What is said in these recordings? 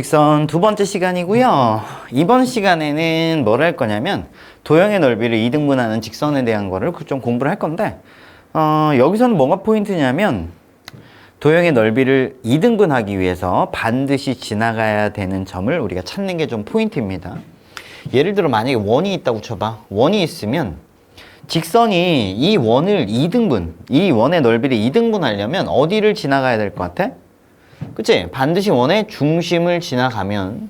직선 두 번째 시간이고요. 이번 시간에는 뭘 할 거냐면 도형의 넓이를 2등분하는 직선에 대한 거를 좀 공부를 할 건데 어, 여기서는 뭐가 포인트냐면 도형의 넓이를 2등분하기 위해서 반드시 지나가야 되는 점을 우리가 찾는 게 좀 포인트입니다. 예를 들어 만약에 원이 있다고 쳐봐. 원이 있으면 직선이 이 원을 2등분, 이 원의 넓이를 2등분 하려면 어디를 지나가야 될 것 같아? 그치? 반드시 원의 중심을 지나가면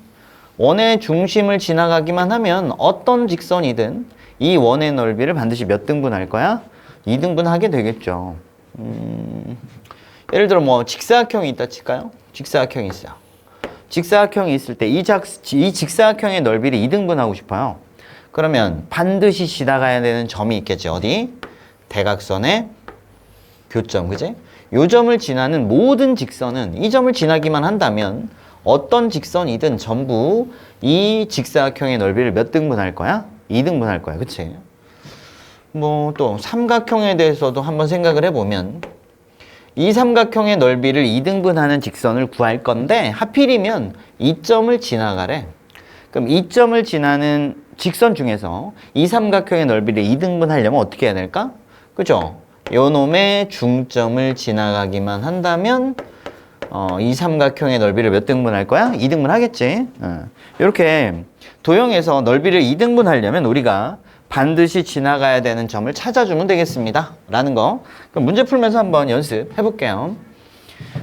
원의 중심을 지나가기만 하면 어떤 직선이든 이 원의 넓이를 반드시 몇 등분 할 거야? 2등분 하게 되겠죠. 음, 예를 들어 뭐 직사각형이 있다 칠까요? 직사각형이 있어요. 직사각형이 있을 때이이 직사각형의 넓이를 2등분 하고 싶어요. 그러면 반드시 지나가야 되는 점이 있겠지. 어디? 대각선의 교점, 그지? 요 점을 지나는 모든 직선은 이 점을 지나기만 한다면 어떤 직선이든 전부 이 직사각형의 넓이를 몇 등분 할 거야? 2등분 할 거야. 그치? 뭐 또 삼각형에 대해서도 한번 생각을 해보면 이 삼각형의 넓이를 2등분하는 직선을 구할 건데 하필이면 이 점을 지나가래. 그럼 이 점을 지나는 직선 중에서 이 삼각형의 넓이를 2등분 하려면 어떻게 해야 될까? 그죠? 요 놈의 중점을 지나가기만 한다면 어, 이 삼각형의 넓이를 몇 등분 할 거야? 2등분 하겠지. 어. 이렇게 도형에서 넓이를 2등분 하려면 우리가 반드시 지나가야 되는 점을 찾아주면 되겠습니다. 라는 거. 그럼 문제 풀면서 한번 연습해 볼게요.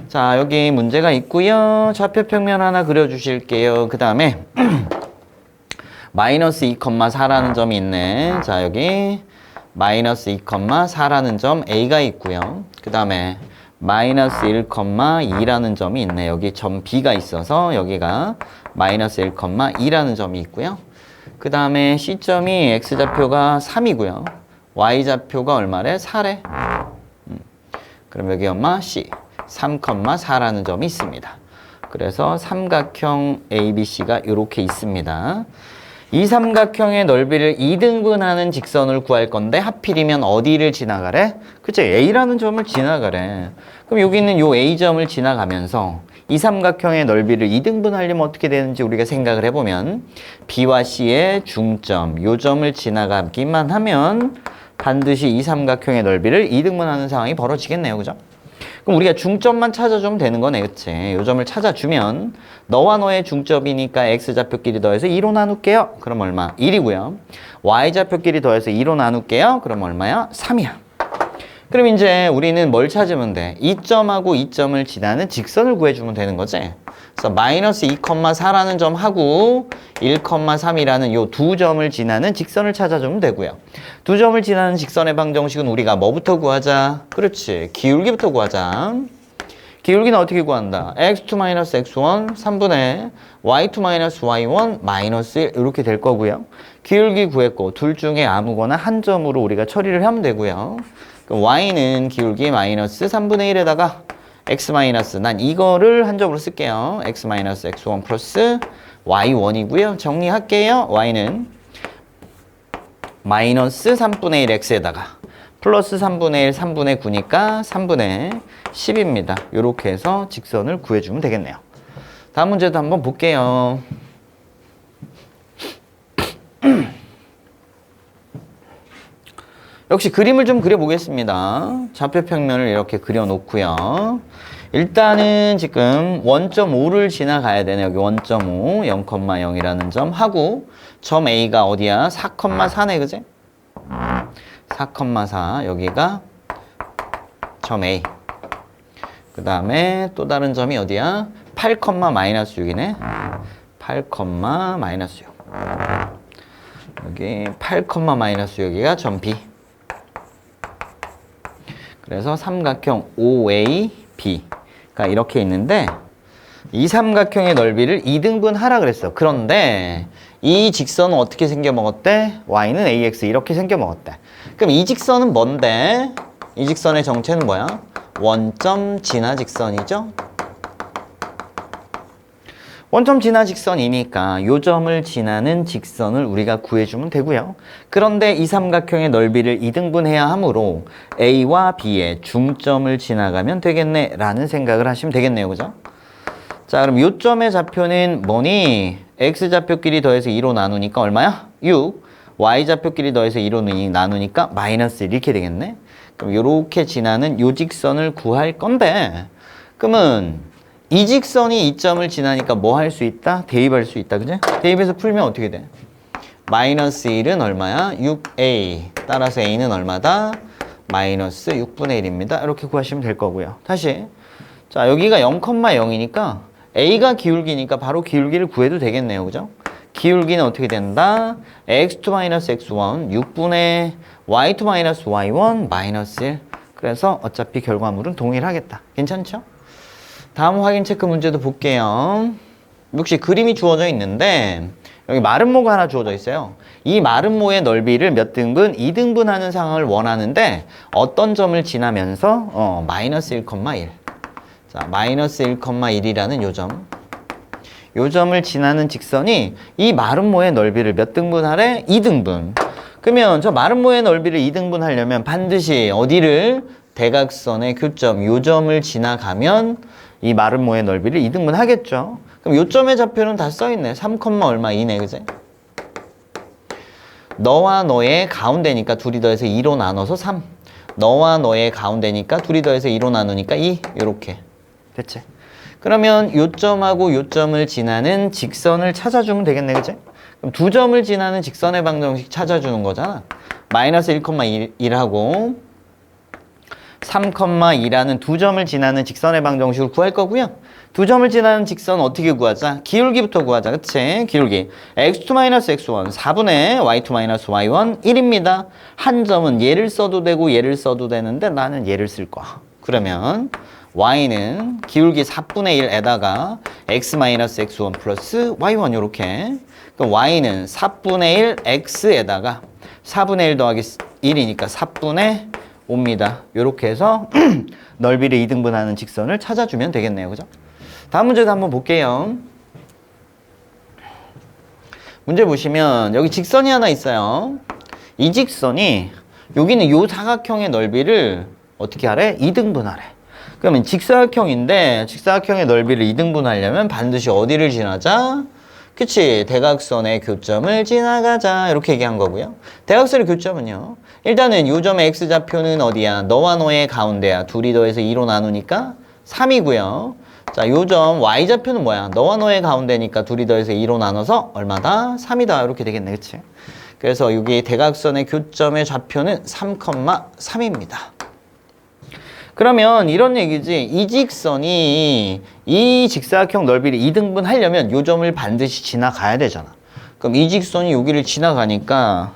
자, 여기 문제가 있고요. 좌표 평면 하나 그려주실게요. 그 다음에 마이너스 2,4라는 점이 있네. 자, 여기 마이너스 2,4라는 점 A가 있고요. 그 다음에 마이너스 1,2라는 점이 있네. 여기 점 B가 있어서 여기가 마이너스 1,2라는 점이 있고요. 그 다음에 C점이 X좌표가 3이고요. Y좌표가 얼마래? 4래. 음. 그럼 여기 엄마 C 3,4라는 점이 있습니다. 그래서 삼각형 ABC가 이렇게 있습니다. 이 삼각형의 넓이를 2등분하는 직선을 구할 건데 하필이면 어디를 지나가래? 그치 A라는 점을 지나가래. 그럼 여기 있는 요 A점을 지나가면서 이 삼각형의 넓이를 2등분 하려면 어떻게 되는지 우리가 생각을 해보면 B와 C의 중점, 요 점을 지나가기만 하면 반드시 이 삼각형의 넓이를 2등분하는 상황이 벌어지겠네요. 그죠? 그럼 우리가 중점만 찾아주면 되는 거네, 그치? 요 점을 찾아주면 너와 너의 중점이니까 x좌표끼리 더해서 2로 나눌게요. 그럼 얼마? 1이고요. y좌표끼리 더해서 2로 나눌게요. 그럼 얼마야? 3이야. 그럼 이제 우리는 뭘 찾으면 돼? 2점하고 2점을 지나는 직선을 구해주면 되는 거지? 그래서 마이너스 2,4라는 점하고 1,3이라는 요 두 점을 지나는 직선을 찾아주면 되고요. 두 점을 지나는 직선의 방정식은 우리가 뭐부터 구하자? 그렇지. 기울기부터 구하자. 기울기는 어떻게 구한다? x2 x1 3분의 y2 y1 마이너스 1 이렇게 될 거고요. 기울기 구했고 둘 중에 아무거나 한 점으로 우리가 처리를 하면 되고요. 그럼 y는 기울기 마이너스 3분의 1에다가 x 마이너스 난 이거를 한 점으로 쓸게요. x 마이너스 x1 플러스 y1이고요. 정리할게요. y는 마이너스 3분의 1 x에다가 플러스 3분의 1, 3분의 9니까 3분의 10입니다. 이렇게 해서 직선을 구해주면 되겠네요. 다음 문제도 한번 볼게요. 역시 그림을 좀 그려보겠습니다. 좌표 평면을 이렇게 그려놓고요. 일단은 지금 1.5를 지나가야 되네. 여기 1.5, 0,0이라는 점 하고 점 A가 어디야? 4,4네, 그지? 4,4 여기가 점 A. 그 다음에 또 다른 점이 어디야? 8, 마이너스 6이네. 8, 마이너스 6. 여기 8, 마이너스 6이가 점 B. 그래서 삼각형 OAB 가 이렇게 있는데 이 삼각형의 넓이를 2등분 하라 그랬어. 그런데 이 직선은 어떻게 생겨 먹었대? y는 ax 이렇게 생겨 먹었대. 그럼 이 직선은 뭔데? 이 직선의 정체는 뭐야? 원점 진화 직선이죠? 원점 진화 직선이니까 요 점을 지나는 직선을 우리가 구해주면 되고요. 그런데 이 삼각형의 넓이를 2등분해야 하므로 A와 B의 중점을 지나가면 되겠네 라는 생각을 하시면 되겠네요. 그죠? 자, 그럼 요점의 좌표는 뭐니? x 좌표끼리 더해서 2로 나누니까 얼마야? 6. y 좌표끼리 더해서 2로 나누니까 마이너스 1 이렇게 되겠네. 그럼 요렇게 지나는 요 직선을 구할 건데 그러면 이 직선이 이 점을 지나니까 뭐 할 수 있다? 대입할 수 있다. 그지? 대입해서 풀면 어떻게 돼? 마이너스 1은 얼마야? 6a. 따라서 a는 얼마다? 마이너스 6분의 1입니다. 이렇게 구하시면 될 거고요. 다시. 자, 여기가 0,0이니까 a가 기울기니까 바로 기울기를 구해도 되겠네요. 그죠? 기울기는 어떻게 된다? x2 마이너스 x1 6분의 y2 마이너스 y1 마이너스 1. 그래서 어차피 결과물은 동일하겠다. 괜찮죠? 다음 확인 체크 문제도 볼게요. 역시 그림이 주어져 있는데 여기 마름모가 하나 주어져 있어요. 이 마름모의 넓이를 몇 등분? 2등분 하는 상황을 원하는데 어떤 점을 지나면서 어, 마이너스 1,1 자, 마이너스 1,1이라는 요 점. 요 점을 지나는 직선이 이 마름모의 넓이를 몇 등분 하래? 2등분. 그러면 저 마름모의 넓이를 2등분 하려면 반드시 어디를 대각선의 교점, 요 점을 지나가면 이 마름모의 넓이를 2등분 하겠죠. 그럼 요점의 좌표는 다 써있네. 3, 얼마 2네, 그제? 너와 너의 가운데니까 둘이 더해서 2로 나눠서 3. 너와 너의 가운데니까 둘이 더해서 2로 나누니까 2. 요렇게. 됐지? 그러면 요점하고 요점을 지나는 직선을 찾아주면 되겠네, 그제? 그럼 두 점을 지나는 직선의 방정식 찾아주는 거잖아. 마이너스 1,1하고 3,2라는 두 점을 지나는 직선의 방정식을 구할 거고요. 두 점을 지나는 직선 어떻게 구하자? 기울기부터 구하자. 그치? 기울기. x2-x1 4분의 y2-y1 1입니다. 한 점은 얘를 써도 되고 얘를 써도 되는데 나는 얘를 쓸 거야. 그러면 y는 기울기 4분의 1에다가 x-x1 플러스 y1 이렇게 그럼 y는 4분의 1 x에다가 4분의 1 더하기 1이니까 4분의 5입니다. 이렇게 해서 넓이를 2등분하는 직선을 찾아주면 되겠네요. 그죠? 다음 문제도 한번 볼게요. 문제 보시면 여기 직선이 하나 있어요. 이 직선이 여기는 요 사각형의 넓이를 어떻게 하래? 2등분하래. 그러면 직사각형인데 직사각형의 넓이를 2등분하려면 반드시 어디를 지나자? 그치 대각선의 교점을 지나가자 이렇게 얘기한 거고요 대각선의 교점은요 일단은 요 점의 x좌표는 어디야? 너와 너의 가운데야. 둘이 더해서 2로 나누니까 3이고요. 자 요점 y좌표는 뭐야? 너와 너의 가운데니까 둘이 더해서 2로 나눠서 얼마다? 3이다. 이렇게 되겠네. 그치? 그래서 여기 대각선의 교점의 좌표는 3,3입니다. 그러면 이런 얘기지. 이 직선이 이 직사각형 넓이를 2등분 하려면 요 점을 반드시 지나가야 되잖아. 그럼 이 직선이 여기를 지나가니까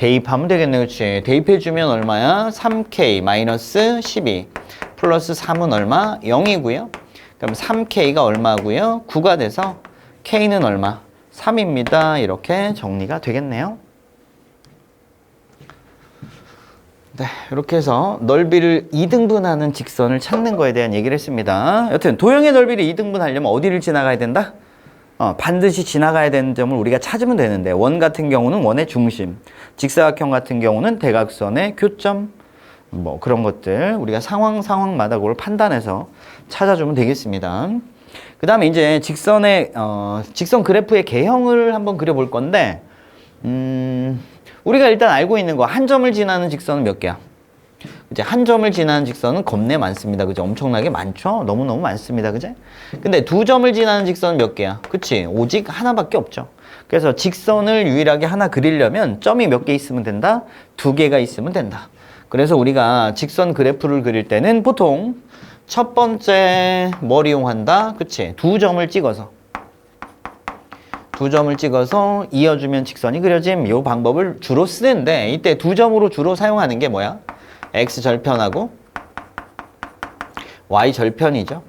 대입하면 되겠네. 그렇지? 대입해주면 얼마야? 3K 마이너스 12 플러스 3은 얼마? 0이고요. 그럼 3K가 얼마고요? 9가 돼서 K는 얼마? 3입니다. 이렇게 정리가 되겠네요. 네, 이렇게 해서 넓이를 2등분하는 직선을 찾는 거에 대한 얘기를 했습니다. 여튼 도형의 넓이를 2등분 하려면 어디를 지나가야 된다? 어, 반드시 지나가야 되는 점을 우리가 찾으면 되는데 원 같은 경우는 원의 중심, 직사각형 같은 경우는 대각선의 교점, 뭐 그런 것들 우리가 상황 상황마다 그걸 판단해서 찾아주면 되겠습니다. 그 다음에 이제 직선의 어, 직선 그래프의 개형을 한번 그려볼 건데 음, 우리가 일단 알고 있는 거 한 점을 지나는 직선은 몇 개야? 이제 한 점을 지나는 직선은 겁내 많습니다. 그죠? 엄청나게 많죠? 너무너무 많습니다. 그제? 근데 두 점을 지나는 직선은 몇 개야? 그치? 오직 하나밖에 없죠. 그래서 직선을 유일하게 하나 그리려면 점이 몇 개 있으면 된다? 두 개가 있으면 된다. 그래서 우리가 직선 그래프를 그릴 때는 보통 첫 번째 뭘 이용한다? 그치? 두 점을 찍어서 두 점을 찍어서 이어주면 직선이 그려짐 이 방법을 주로 쓰는데 이때 두 점으로 주로 사용하는 게 뭐야? X 절편하고 y 절편이죠.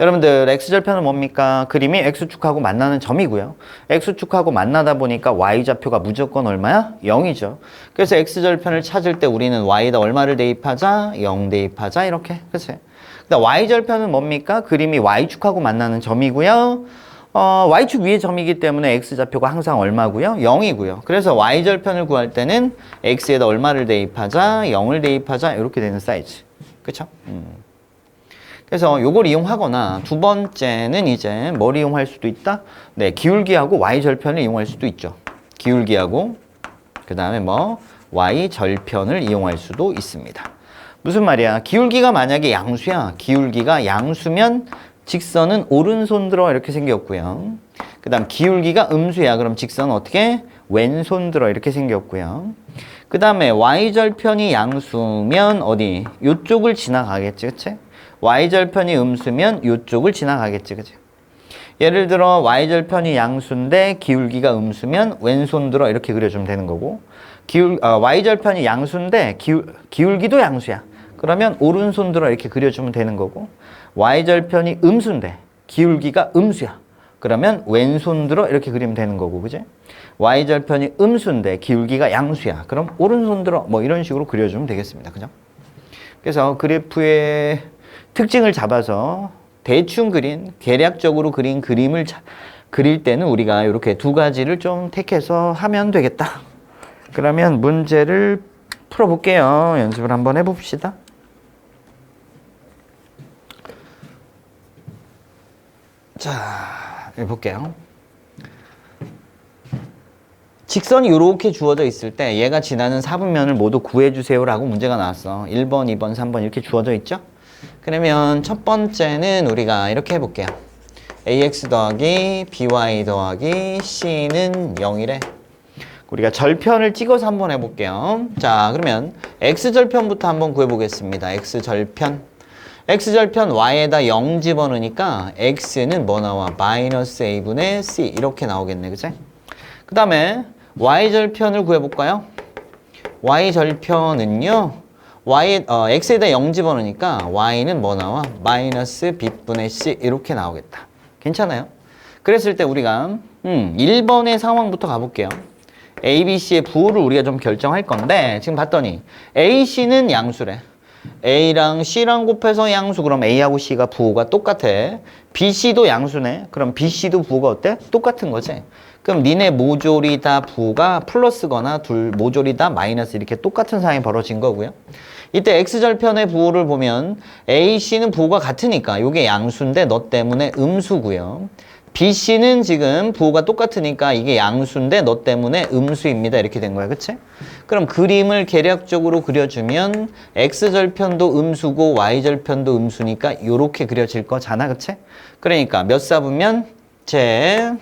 여러분들 x절편은 뭡니까? 그림이 x축하고 만나는 점이고요. x축하고 만나다 보니까 y좌표가 무조건 얼마야? 0이죠. 그래서 x절편을 찾을 때 우리는 y에다 얼마를 대입하자? 0 대입하자 이렇게. 그치? 근데 y절편은 뭡니까? 그림이 y축하고 만나는 점이고요. 어, y축 위의 점이기 때문에 x좌표가 항상 얼마고요? 0이고요. 그래서 y절편을 구할 때는 x에다 얼마를 대입하자? 0을 대입하자? 이렇게 되는 사이즈. 음. 그래서 요걸 이용하거나 두 번째는 이제 뭘 이용할 수도 있다? 네, 기울기하고 y 절편을 이용할 수도 있죠. 기울기하고 그 다음에 뭐 y 절편을 이용할 수도 있습니다. 무슨 말이야? 기울기가 만약에 양수야. 기울기가 양수면 직선은 오른손 들어 이렇게 생겼고요. 그 다음 기울기가 음수야. 그럼 직선은 어떻게? 왼손 들어 이렇게 생겼고요. 그 다음에 y절편이 양수면 어디? 요쪽을 지나가겠지. 그치? y절편이 음수면 요쪽을 지나가겠지. 그치? 예를 들어 y절편이 양수인데 기울기가 음수면 왼손 들어 이렇게 그려주면 되는 거고 기울, 어, y절편이 양수인데 기울, 기울기도 양수야. 그러면 오른손 들어 이렇게 그려주면 되는 거고 y절편이 음수인데 기울기가 음수야. 그러면 왼손 들어 이렇게 그리면 되는 거고 그지? y절편이 음수인데 기울기가 양수야. 그럼 오른손 들어 뭐 이런 식으로 그려주면 되겠습니다. 그죠? 그래서 그래프의 특징을 잡아서 대충 그린 계략적으로 그린 그림을 자- 그릴 때는 우리가 이렇게 두 가지를 좀 택해서 하면 되겠다. 그러면 문제를 풀어볼게요. 연습을 한번 해봅시다. 자, 해볼게요. 직선이 이렇게 주어져 있을 때 얘가 지나는 사분면을 모두 구해주세요라고 문제가 나왔어. 1번, 2번, 3번 이렇게 주어져 있죠? 그러면 첫 번째는 우리가 이렇게 해볼게요. ax 더하기 by 더하기 c는 0이래. 우리가 절편을 찍어서 한번 해볼게요. 자, 그러면 x절편부터 한번 구해보겠습니다. x절편. X절편 y에다 0 집어넣으니까 x는 뭐 나와? 마이너스 a분의 c 이렇게 나오겠네. 그치? 그 다음에 y절편을 구해볼까요? y절편은요. y, 어, x에다 0 집어넣으니까 y는 뭐 나와? 마이너스 b분의 c 이렇게 나오겠다. 괜찮아요? 그랬을 때 우리가 음, 1번의 상황부터 가볼게요. A, B, C의 부호를 우리가 좀 결정할 건데 지금 봤더니 A, C는 양수래. A랑 C랑 곱해서 양수 그럼 A하고 C가 부호가 똑같아. B, C도 양수네. 그럼 B, C도 부호가 어때? 똑같은 거지. 그럼 니네 모조리 다 부호가 플러스거나 둘 모조리 다 마이너스 이렇게 똑같은 상황이 벌어진 거고요. 이때 X절편의 부호를 보면 A, C는 부호가 같으니까 이게 양수인데 너 때문에 음수고요. BC는 지금 부호가 똑같으니까 이게 양수인데 너 때문에 음수입니다. 이렇게 된 거야. 그치? 그럼 그림을 계략적으로 그려주면 X절편도 음수고 Y절편도 음수니까 이렇게 그려질 거잖아. 그치? 그러니까 몇 사분면? 제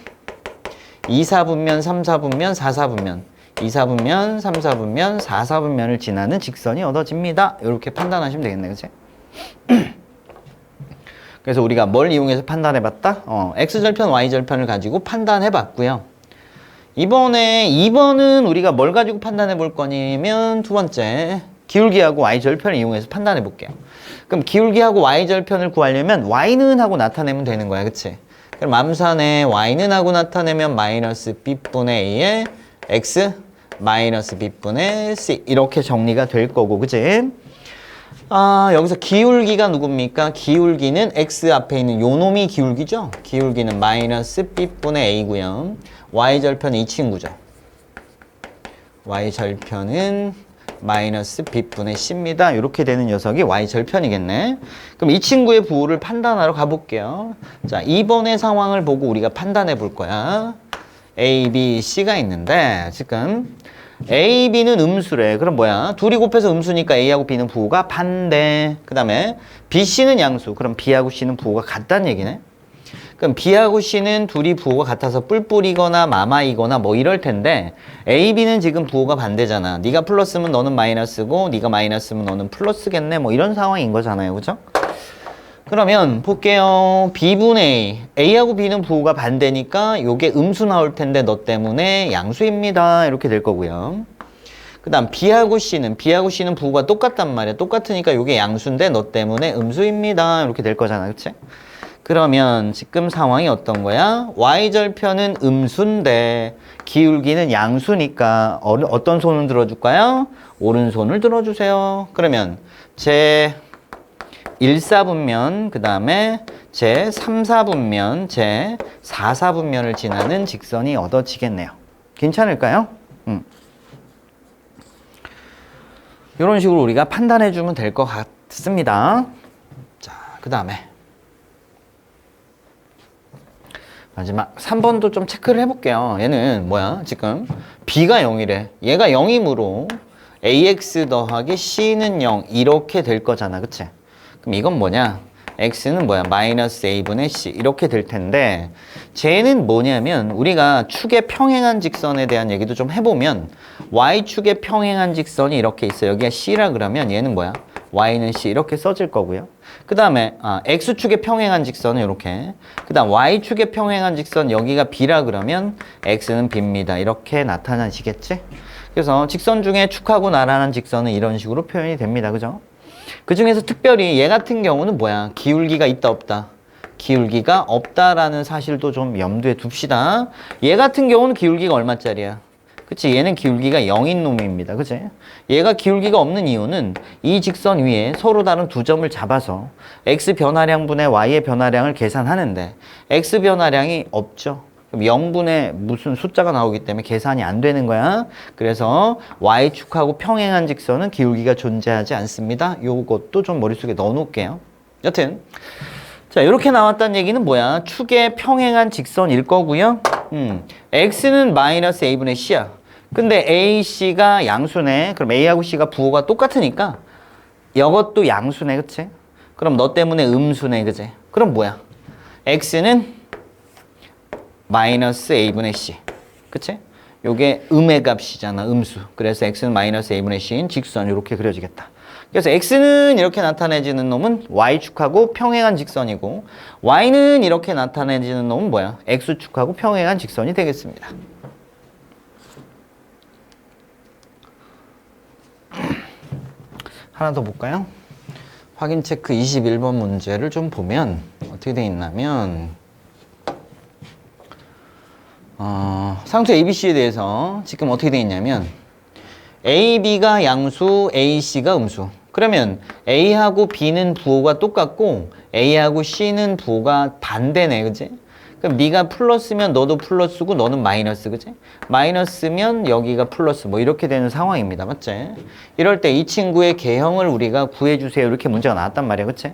2사분면, 3사분면, 4사분면 2사분면, 3사분면, 4사분면을 지나는 직선이 얻어집니다. 이렇게 판단하시면 되겠네. 그치? 그래서 우리가 뭘 이용해서 판단해봤다? 어, x절편, y절편을 가지고 판단해봤고요. 이번에 2번은 우리가 뭘 가지고 판단해 볼 거냐면 두 번째 기울기하고 y절편을 이용해서 판단해 볼게요. 그럼 기울기하고 y절편을 구하려면 y는 하고 나타내면 되는 거야. 그치? 그럼 암산에 y는 하고 나타내면 마이너스 b분의 a에 x 마이너스 b분의 c 이렇게 정리가 될 거고 그치? 아, 여기서 기울기가 누굽니까? 기울기는 x 앞에 있는 요 놈이 기울기죠? 기울기는 마이너스 b분의 a고요. y절편은 이 친구죠. y절편은 마이너스 b분의 c입니다. 이렇게 되는 녀석이 y절편이겠네. 그럼 이 친구의 부호를 판단하러 가볼게요. 자, 2번의 상황을 보고 우리가 판단해 볼 거야. a, b, c가 있는데 지금 A, B는 음수래. 그럼 뭐야? 둘이 곱해서 음수니까 A하고 B는 부호가 반대. 그 다음에 B, C는 양수. 그럼 B하고 C는 부호가 같다는 얘기네. 그럼 B하고 C는 둘이 부호가 같아서 뿔뿔이거나 마마이거나 뭐 이럴 텐데 A, B는 지금 부호가 반대잖아. 네가 플러스면 너는 마이너스고 네가 마이너스면 너는 플러스겠네. 뭐 이런 상황인 거잖아요. 그죠? 그러면 볼게요. B분의 A. A하고 B는 부호가 반대니까 요게 음수 나올 텐데 너 때문에 양수입니다. 이렇게 될 거고요. 그 다음 B하고 C는 B하고 C는 부호가 똑같단 말이야. 똑같으니까 요게 양수인데 너 때문에 음수입니다. 이렇게 될 거잖아. 그치? 그러면 지금 상황이 어떤 거야? Y절편은 음수인데 기울기는 양수니까 어, 어떤 손을 들어줄까요? 오른손을 들어주세요. 그러면 제 1사분면, 그 다음에 제 3사분면, 제 4사분면을 지나는 직선이 얻어지겠네요. 괜찮을까요? 음. 이런 식으로 우리가 판단해 주면 될 것 같습니다. 자, 그 다음에 마지막 3번도 좀 체크를 해볼게요. 얘는 뭐야? 지금 b가 0이래. 얘가 0이므로 ax 더하기 c는 0 이렇게 될 거잖아. 그치? 그럼 이건 뭐냐? x는 뭐야? 마이너스 a분의 c 이렇게 될 텐데 쟤는 뭐냐면 우리가 축의 평행한 직선에 대한 얘기도 좀 해보면 y축의 평행한 직선이 이렇게 있어. 여기가 c라 그러면 얘는 뭐야? y는 c 이렇게 써질 거고요. 그 다음에 아, x축의 평행한 직선은 이렇게 그 다음 y축의 평행한 직선 여기가 b라 그러면 x는 b입니다. 이렇게 나타나시겠지? 그래서 직선 중에 축하고 나란한 직선은 이런 식으로 표현이 됩니다. 그죠? 그 중에서 특별히 얘 같은 경우는 뭐야? 기울기가 있다 없다? 기울기가 없다라는 사실도 좀 염두에 둡시다. 얘 같은 경우는 기울기가 얼마짜리야? 그치? 얘는 기울기가 0인 놈입니다. 그치? 얘가 기울기가 없는 이유는 이 직선 위에 서로 다른 두 점을 잡아서 x 변화량분의 y의 변화량을 계산하는데 x 변화량이 없죠. 그럼 0분의 무슨 숫자가 나오기 때문에 계산이 안 되는 거야. 그래서 y축하고 평행한 직선은 기울기가 존재하지 않습니다. 요것도 좀 머릿속에 넣어 놓을게요. 여튼 자, 이렇게 나왔다는 얘기는 뭐야? 축의 평행한 직선일 거고요. 음, x는 마이너스 a분의 c야. 근데 a, c가 양수네. 그럼 a하고 c가 부호가 똑같으니까 이것도 양수네, 그치? 그럼 너 때문에 음수네, 그치? 그럼 뭐야? x는 마이너스 a분의 c, 그치? 요게 음의 값이잖아, 음수. 그래서 x는 마이너스 a분의 c인 직선 이렇게 그려지겠다. 그래서 x는 이렇게 나타내지는 놈은 y축하고 평행한 직선이고 y는 이렇게 나타내지는 놈은 뭐야? x축하고 평행한 직선이 되겠습니다. 하나 더 볼까요? 확인 체크 21번 문제를 좀 보면 어떻게 돼 있냐면 어, 상수 ABC에 대해서 지금 어떻게 돼 있냐면 A, B가 양수, A, C가 음수. 그러면 A하고 B는 부호가 똑같고 A하고 C는 부호가 반대네, 그지? 그럼 네가 플러스면 너도 플러스고 너는 마이너스, 그지? 마이너스면 여기가 플러스, 뭐 이렇게 되는 상황입니다, 맞지? 이럴 때 이 친구의 개형을 우리가 구해주세요. 이렇게 문제가 나왔단 말이야, 그치?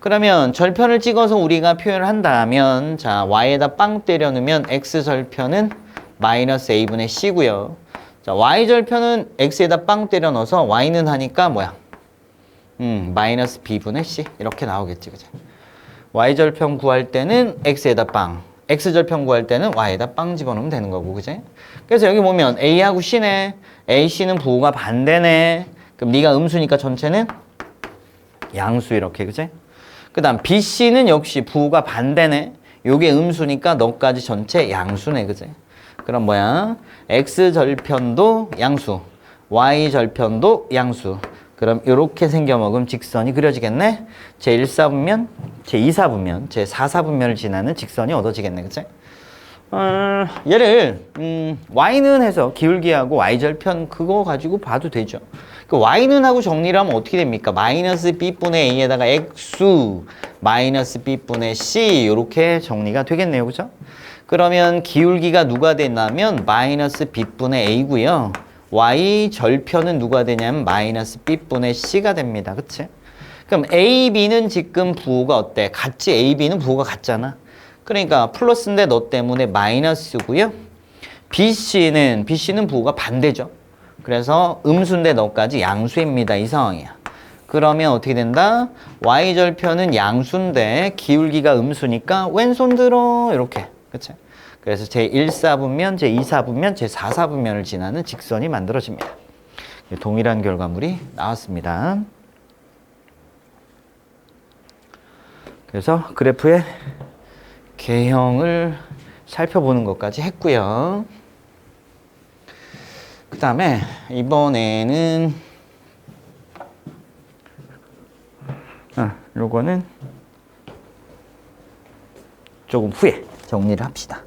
그러면 절편을 찍어서 우리가 표현을 한다면 자 y에다 빵 때려 넣으면 x 절편은 마이너스 a분의 c고요. 자 y 절편은 x에다 빵 때려 넣어서 y는 하니까 뭐야? 음 마이너스 b분의 c 이렇게 나오겠지, 그죠? y 절편 구할 때는 x에다 빵, x 절편 구할 때는 y에다 빵 집어넣으면 되는 거고, 그지? 그래서 여기 보면 a하고 c네, a, c는 부호가 반대네. 그럼 네가 음수니까 전체는 양수 이렇게, 그지? 그 다음 BC는 역시 부호가 반대네. 요게 음수니까 너까지 전체 양수네. 그지? 그럼 뭐야? X절편도 양수, Y절편도 양수. 그럼 이렇게 생겨먹으면 직선이 그려지겠네? 제1사분면, 제2사분면, 제4사분면을 지나는 직선이 얻어지겠네. 그치? 어, 얘를 음, y는 해서 기울기하고 y절편 그거 가지고 봐도 되죠. 그 y는 하고 정리를 하면 어떻게 됩니까? 마이너스 b분의 a에다가 x 마이너스 b분의 c 이렇게 정리가 되겠네요. 그죠? 그러면 기울기가 누가 되냐면 마이너스 b분의 a고요. y 절편은 누가 되냐면 마이너스 b분의 c가 됩니다. 그치? 그럼 a, b는 지금 부호가 어때? 같지? a, b는 부호가 같잖아. 그러니까 플러스인데 너 때문에 마이너스고요. BC는 BC는 부호가 반대죠. 그래서 음수인데 너까지 양수입니다. 이 상황이야. 그러면 어떻게 된다? y절편은 양수인데 기울기가 음수니까 왼손 들어 이렇게. 그치? 그래서 제1사분면, 제2사분면, 제4사분면을 지나는 직선이 만들어집니다. 동일한 결과물이 나왔습니다. 그래서 그래프에 개형을 살펴보는 것까지 했고요. 그 다음에 이번에는 아, 요거는 조금 후에 정리를 합시다.